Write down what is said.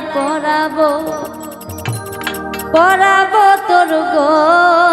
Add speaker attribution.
Speaker 1: মালাই পরাবো পরাবো তোর গো।